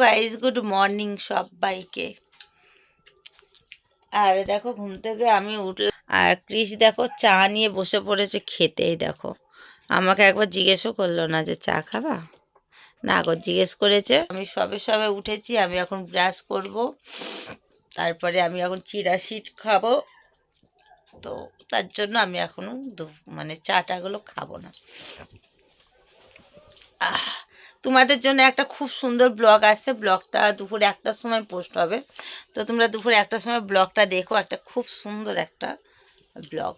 Guys good morning সবাইকে। আর দেখো ঘুম থেকে আমি উঠলাম। আর ক্রিস দেখো চা নিয়ে বসে পড়েছে খেতেই দেখো। আমাকে একবার জিজ্ঞেসও করল না যে চা খাবা? না গো জিজ্ঞেস করেছে। আমি সবে সবে উঠেছি আমি এখন ব্রাশ করব। তারপরে আমি এখন চিরা শিট খাব। তো তার জন্য আমি এখনও মানে চাটাগুলো খাব না। আহ, তোমাদের জন্য একটা খুব সুন্দর ব্লগ আসছে ব্লগটা দুপুর একটার সময় পোস্ট হবে। তো তোমরা দুপুর একটার সময় ব্লগটা দেখো। একটা খুব সুন্দর একটা ব্লগ।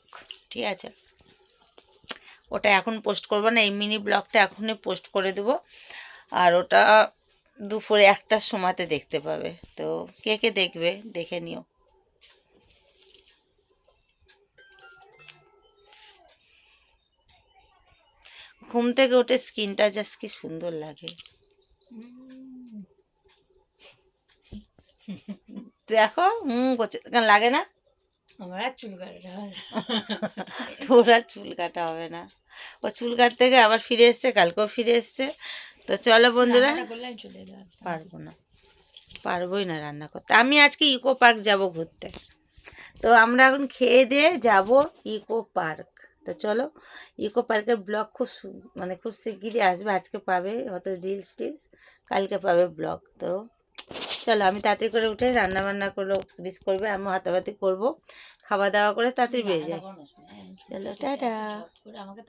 ঠিক আছে? ওটা এখন পোস্ট করব না, এই মিনি ব্লগটা এখনই পোস্ট করে দেবো। আর ওটা দুপুরে একটার সময়তে দেখতে পাবে। তো কে কে দেখবে, দেখে নিও। ঘুম থেকে উঠে স্কিনটা জাস্ট কি সুন্দর লাগে। দেখো হুম করছে। কেন লাগে না? আমার আর চুল না। তোর আর চুল কাটা হবে না। ও চুল কাটতে গিয়ে আবার ফিরে এসছে কালকেও ফিরে এসছে। তো চলো বন্ধুরা। পারব না। পারবোই না রান্না করতে। আমি আজকে ইকো পার্ক যাব ঘুরতে। তো আমরা এখন খেয়ে দিয়ে যাব ইকো পার্ক। তো চলো ইকো পার্কের ব্লগ খুব মানে খুব শিগগিরই আসবে আজকে পাবে হয়তো রিলস টিলস কালকে পাবে ব্লগ তো চলো আমি তাড়াতাড়ি করে উঠে রান্না বান্না করল রিস করবে আমি হাতাবাতি করব খাওয়া দাওয়া করে তাড়াতাড়ি বেরিয়ে যাই শোনা, আমি চুল টাটা। আমাকে